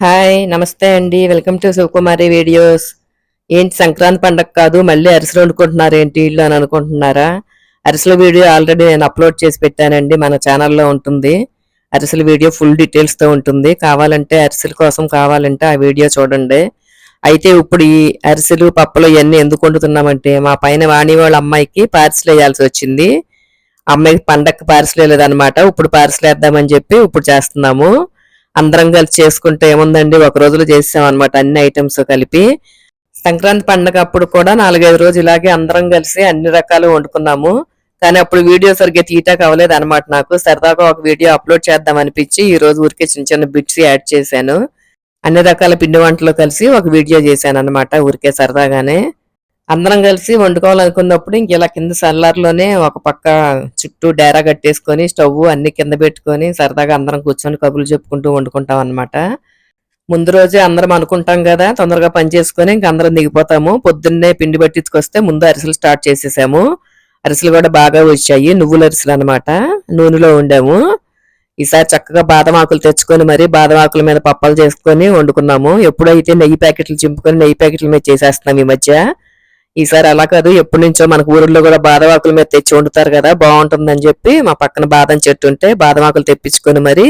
Hi నమస్తే అండి. Welcome to Sivakumari videos. ఏంటి సంక్రాంతి పండగ కాదు మళ్ళీ అరిసెలు వండుకుంటున్నారు ఏంటి ఇల్లు అని అనుకుంటున్నారా? అరిసెల వీడియో ఆల్రెడీ నేను అప్లోడ్ చేసి పెట్టానండి మన ఛానల్లో ఉంటుంది. అరిసెల వీడియో ఫుల్ డీటెయిల్స్తో ఉంటుంది. కావాలంటే అరిసెల కోసం కావాలంటే ఆ వీడియో చూడండి. అయితే ఇప్పుడు ఈ అరిసెలు పప్పులు ఇవన్నీ ఎందుకు వండుతున్నామంటే మా పైన వాణి వాళ్ళ అమ్మాయికి పార్సిల్ వేయాల్సి వచ్చింది. అమ్మాయికి పండగకి పార్సిల్ వేయలేదన్నమాట. ఇప్పుడు పార్సిల్ వేద్దామని చెప్పి ఇప్పుడు చేస్తున్నాము. అందరం కలిసి చేసుకుంటే ఏముందండి? ఒక రోజులో చేసామన్నమాట అన్ని ఐటమ్స్ కలిపి. సంక్రాంతి పండగ అప్పుడు కూడా నాలుగైదు రోజులు ఇలాగే అందరం కలిసి అన్ని రకాలు వండుకున్నాము. కానీ అప్పుడు వీడియో సరిగ్గా తీయటానికి అవ్వలేదు అనమాట నాకు. సరదాగా ఒక వీడియో అప్లోడ్ చేద్దాం అనిపించి ఈ రోజు ఊరికే చిన్న చిన్న బిట్స్ యాడ్ చేశాను. అన్ని రకాల పిండి వంటలు కలిసి ఒక వీడియో చేశాను అనమాట ఊరికే సరదాగానే. అందరం కలిసి వండుకోవాలనుకున్నప్పుడు ఇంక ఇలా కింద సల్లార్లోనే ఒక పక్క చుట్టూ డేరా కట్టేసుకొని స్టవ్ అన్ని కింద పెట్టుకొని సరదాగా అందరం కూర్చొని కబుర్లు చెప్పుకుంటూ వండుకుంటాం అనమాట ముందు రోజే అందరం అనుకుంటాం కదా తొందరగా పని చేసుకొని ఇంక అందరం దిగిపోతాము. పొద్దున్నే పిండి పట్టించుకొస్తే ముందు అరిసెలు స్టార్ట్ చేసేసాము. అరిసెలు కూడా బాగా వచ్చాయి నువ్వుల అరిసెలు అనమాట నూనెలో వండాము. ఈసారి చక్కగా బాదం ఆకులు తెచ్చుకొని మరి బాదం ఆకుల మీద పప్పలు చేసుకొని వండుకున్నాము. ఎప్పుడైతే నెయ్యి ప్యాకెట్లు చింపుకొని నెయ్యి ప్యాకెట్ల మీద చేసేస్తున్నాం ఈ మధ్య. ఈసారి అలా కాదు ఎప్పటి నుంచో మనకు ఊరిలో కూడా బాదం మీద తెచ్చి వండుతారు కదా బాగుంటుందని చెప్పి మా పక్కన బాదం చెట్టు ఉంటే బాదం ఆకులు తెప్పించుకొని మరి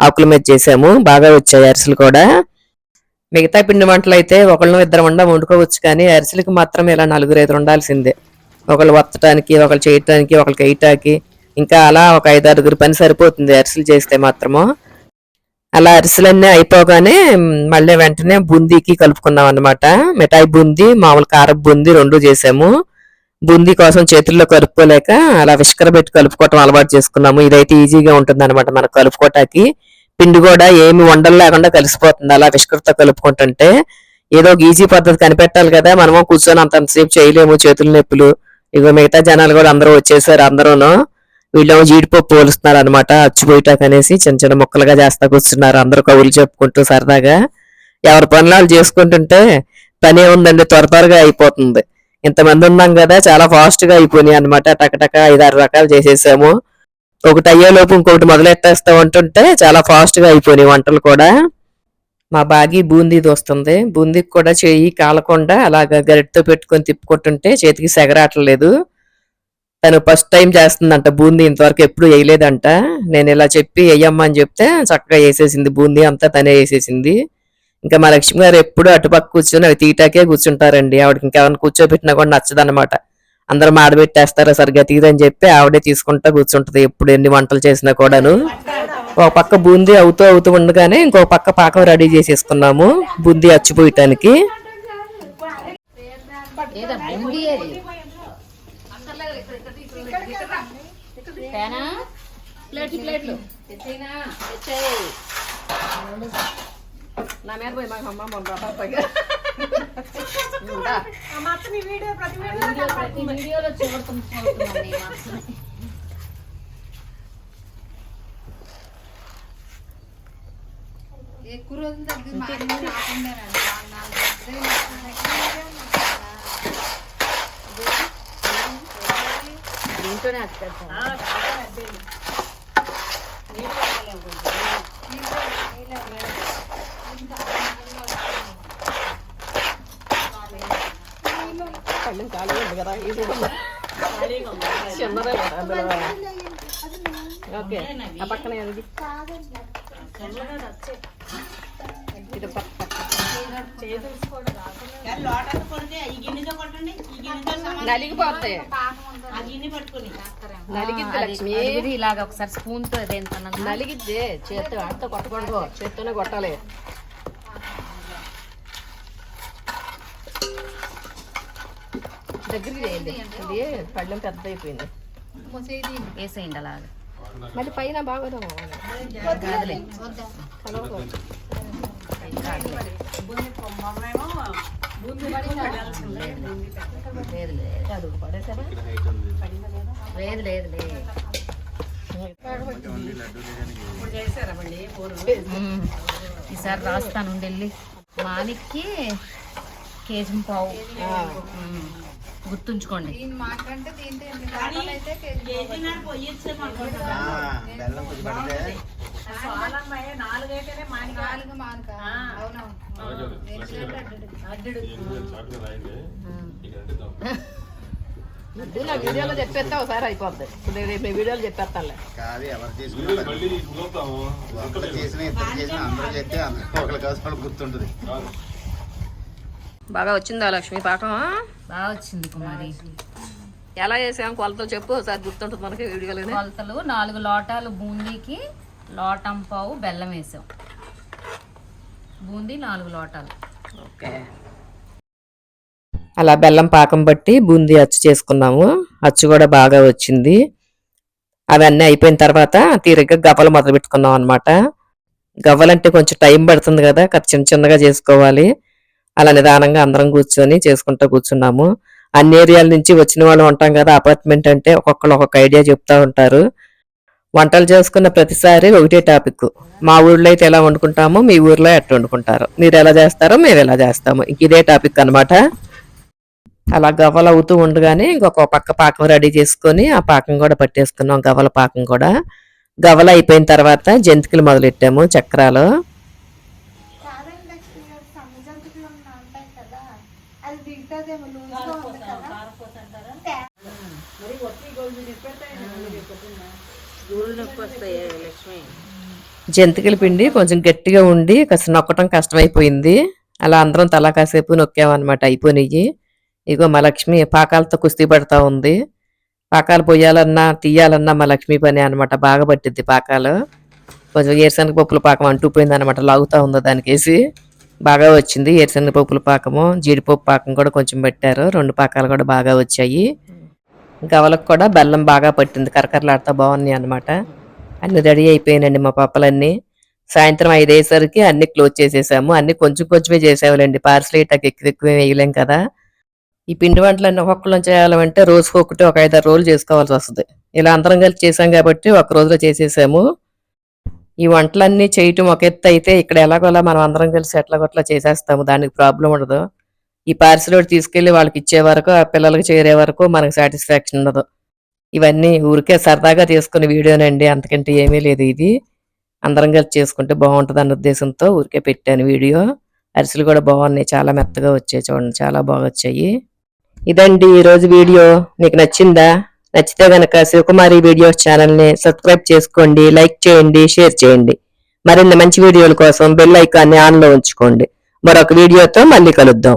ఆకుల మీద చేసాము. బాగా వచ్చాయి అరిసెలు కూడా. మిగతా పిండి వంటలు అయితే ఒకళ్ళు ఇద్దరు వండ వండుకోవచ్చు కానీ అరిసెలకు మాత్రం ఇలా నలుగురు ఐదు ఉండాల్సిందే. ఒకళ్ళు వత్తడానికి ఒకళ్ళు చేయటానికి ఒకళ్ళు వేయటానికి ఇంకా అలా ఒక ఐదు ఆరుగురు పని సరిపోతుంది అరిసెలు చేస్తే మాత్రము. అలా అరిసెలన్నీ అయిపోగానే మళ్ళీ వెంటనే బూందీకి కలుపుకున్నాం అనమాట మిఠాయి బూందీ మామూలు కారపు బూందీ రెండు చేసాము. బూందీ కోసం చేతుల్లో కలుపుకోలేక అలా విష్కర పెట్టి కలుపుకోవటం అలవాటు చేసుకున్నాము. ఇదైతే ఈజీగా ఉంటుంది అనమాట మనకు కలుపుకోవటానికి పిండి కూడా ఏమి వండలు లేకుండా కలిసిపోతుంది. అలా విష్కరతో కలుపుకుంటుంటే ఏదో ఒక ఈజీ పద్ధతి కనిపెట్టాలి కదా. మనము కూర్చొని అంతసేపు చేయలేము చేతుల నొప్పులు. ఇగో మిగతా జనాలు కూడా అందరూ వచ్చేసారు అందరూను. వీళ్ళు జీడిపప్పు పోలుస్తున్నారు అనమాట అచ్చిపోయిటాక అనేసి చిన్న చిన్న ముక్కలుగా చేస్తా కూర్చున్నారు. అందరూ కవులు చెప్పుకుంటూ సరదాగా ఎవరి పనులు వాళ్ళు చేసుకుంటుంటే పనే ఉందండి త్వర త్వరగా అయిపోతుంది. ఇంతమంది ఉన్నాం కదా చాలా ఫాస్ట్గా అయిపోయినాయి అనమాట టకటక ఐదారు రకాలు చేసేసాము. ఒకటి అయ్యేలోపు ఇంకొకటి మొదలెట్టేస్తా ఉంటుంటే చాలా ఫాస్ట్గా అయిపోయినాయి వంటలు కూడా. మా బాగి బూందీది వస్తుంది బూందీకి కూడా చెయ్యి కాలకుండా అలాగ గరిటతో పెట్టుకొని తిప్పుకుంటుంటే చేతికి సెగరాటలేదు. తను ఫస్ట్ టైం చేస్తుందంట బూందీ ఇంతవరకు ఎప్పుడు వేయలేదంట. నేను ఇలా చెప్పి వేయమ్మా అని చెప్తే చక్కగా వేసేసింది బూందీ అంతా తనే వేసేసింది. ఇంకా మా లక్ష్మి గారు ఎప్పుడు అటుపక్క కూర్చొని అవి తీటాకే కూర్చుంటారండి. ఆవిడకి ఇంకెవరిని కూర్చోబెట్టినా కూడా నచ్చదనమాట అందరూ మాడబెట్టేస్తారా సరిగ్గా తీదని చెప్పి ఆవిడే తీసుకుంటా కూర్చుంటది ఎప్పుడు ఎన్ని వంటలు చేసినా కూడాను. ఒక పక్క బూందీ అవుతూ అవుతూ ఉండగానే ఇంకో పక్క పాకం రెడీ చేసేసుకున్నాము బూందీ అచ్చిపోయటానికి ఏదో బూందీ అది తేనా ప్లేట్లు ప్లేట్లు. నా మీద పోయి మాకు అమ్మ మొన్న వీడియో ప్రతి వీడియోలో ఎక్కువ రోజులు నాలుగు దీంట్లోనే ఖాళీ ఉంది కదా ఇది కూడా చిన్నదే కదా అందులో ఓకే ఆ పక్కన ఏది ఇటు పక్క నలిగిపోతాయి నలిగిద్ది లక్ష్మి ఇలాగ ఒకసారి స్పూన్తో నలిగిద్ది చేత్తో ఆడితో కొట్టకూడదు చేత్తోనే కొట్టాలి దగ్గరికి చేయండి. ఇది పళ్ళెం పెద్ద అయిపోయింది వేసేయండి అలాగ మళ్ళీ పైన బాగా కాదులే లేదు లేదు పడేసారా లేదు లేదు. ఈసారి రాస్తాను వెళ్ళి. మానికి కేజీ పావు. గుర్తుంచుకోండి. నా వీడియోలో చెప్పేస్తే ఒకసారి అయిపోద్ది. నేను రేపు వీడియోలో చెప్పేస్తానులే. కాదు ఎవరు ఒకళ్ళు చేసిన ఇద్దరు చేసిన అందరూ అందరూ ఒకరి కోసం గుర్తుంటుంది. బాగా వచ్చిందా లక్ష్మి పాకం బాగా వచ్చింది కుమారి. ఎలా చేసాం? కొలతలు చెప్పు ఒకసారి గుర్తుంటుంది మనకి వీడియోలోనే. కొలతలు నాలుగు లోటాలు బూందీకి లోటం పావు బెల్లం వేసాం. బూందీ నాలుగు లోటాలు. ఓకే. అలా బెల్లం పాకం బట్టి బూందీ అచ్చు చేసుకున్నాము. అచ్చు కూడా బాగా వచ్చింది. అవన్నీ అయిపోయిన తర్వాత తీరిగ్గా గవ్వలు మొదలు పెట్టుకున్నాం అనమాట గవ్వలంటే కొంచెం టైం పడుతుంది కదా చిన్న చిన్నగా చేసుకోవాలి. అలా నిదానంగా అందరం కూర్చొని చేసుకుంటూ కూర్చున్నాము. అన్ని ఏరియాల నుంచి వచ్చిన వాళ్ళు ఉంటాం కదా అపార్ట్మెంట్ అంటే ఒక్కొక్కరు ఒక్కొక్క ఐడియా చెప్తా ఉంటారు. వంటలు చేసుకున్న ప్రతిసారి ఒకటే టాపిక్. మా ఊర్లో అయితే ఎలా వండుకుంటామో మీ ఊర్లో ఎట్లా వండుకుంటారు. మీరు ఎలా చేస్తారో మేము ఎలా చేస్తాము. ఇంక ఇదే టాపిక్ అన్నమాట. అలా గవ్వలు అవుతూ ఉండగానే ఇంకొక పక్క పాకం రెడీ చేసుకొని ఆ పాకం కూడా పట్టేసుకున్నాం గవ్వల పాకం కూడా. గవ్వలు అయిపోయిన తర్వాత జంతికలు మొదలెట్టాము చక్రాలు కాదండి లక్ష్మి గారు సన్నజంతుకులు ఉన్న ఉంటాయి కదా అది దిగుతుందేమో లూజ్గా ఉంది కదా జంతికల పిండి కొంచెం గట్టిగా ఉండి కాస్త నొక్కటం కష్టమైపోయింది. అలా అందరం తలా కాసేపు నొక్కామన్నమాట. అయిపోయినాయి ఇగో మా లక్ష్మి పాకాలతో కుస్తీ పడతా ఉంది. పాకాలు పొయ్యాలన్నా తీయాలన్నా మా లక్ష్మి పని అనమాట బాగా పట్టిద్ది పాకాలు. కొంచెం ఏరుశనగ పప్పుల పాకం అంటూ పోయింది అనమాట లాగుతూ ఉందో దానికేసి బాగా వచ్చింది ఏరుశనగ పప్పుల పాకము. జీడిపప్పు పాకం కూడా కొంచెం పెట్టారు. రెండు పాకాలు కూడా బాగా వచ్చాయి. గవలకు కూడా బెల్లం బాగా పట్టింది. కరకరలాడుతా బాగున్నాయి అన్నమాట. అన్ని రెడీ అయిపోయినండి మా పప్పలన్నీ సాయంత్రం ఐదేసరికి అన్ని క్లోజ్ చేసేసాము. అన్ని కొంచెం కొంచెమే చేసేవాళ్ళండి. పార్సల్ ఇటాకి ఎక్కువ ఎక్కువ వేయలేం కదా. ఈ పిండి వంటలన్నీ ఒక్కొక్కళ్ళు చేయాలంటే రోజుకి ఒకటి ఒక ఐదారు రోజులు చేసుకోవాల్సి వస్తుంది. ఇలా అందరం కలిసి చేసాం కాబట్టి ఒక రోజులో చేసేసాము. ఈ వంటలన్నీ చేయటం ఒక ఎత్తు అయితే ఇక్కడ ఎలాగోలా మనం అందరం కలిసి ఎట్లాగొట్లా చేసేస్తాము. దానికి ప్రాబ్లం ఉండదు. ఈ పార్సల్ తీసుకెళ్ళి వాళ్ళకి ఇచ్చే వరకు ఆ పిల్లలకి చేరే వరకు మనకు సాటిస్ఫాక్షన్ ఉండదు. ఇవన్నీ ఊరికే సరదాగా తీసుకునే వీడియోనండి అంతకంటే ఏమీ లేదు ఇది. అందరం కలిసి చేసుకుంటే బాగుంటుంది అన్న ఉద్దేశంతో ఊరికే పెట్టాను వీడియో. అరిసెలు కూడా బాగున్నాయి. చాలా మెత్తగా వచ్చాయి చూడండి. చాలా బాగా వచ్చాయి. ఇదండి ఈ రోజు వీడియో. మీకు నచ్చిందా? నచ్చితే గనక శివకుమారి వీడియోస్ ఛానల్ని సబ్స్క్రైబ్ చేసుకోండి. లైక్ చేయండి. షేర్ చేయండి. మరిన్ని మంచి వీడియోల కోసం బెల్ ఐకాన్ని ఆన్లో ఉంచుకోండి. మరొక వీడియోతో మళ్ళీ కలుద్దాం.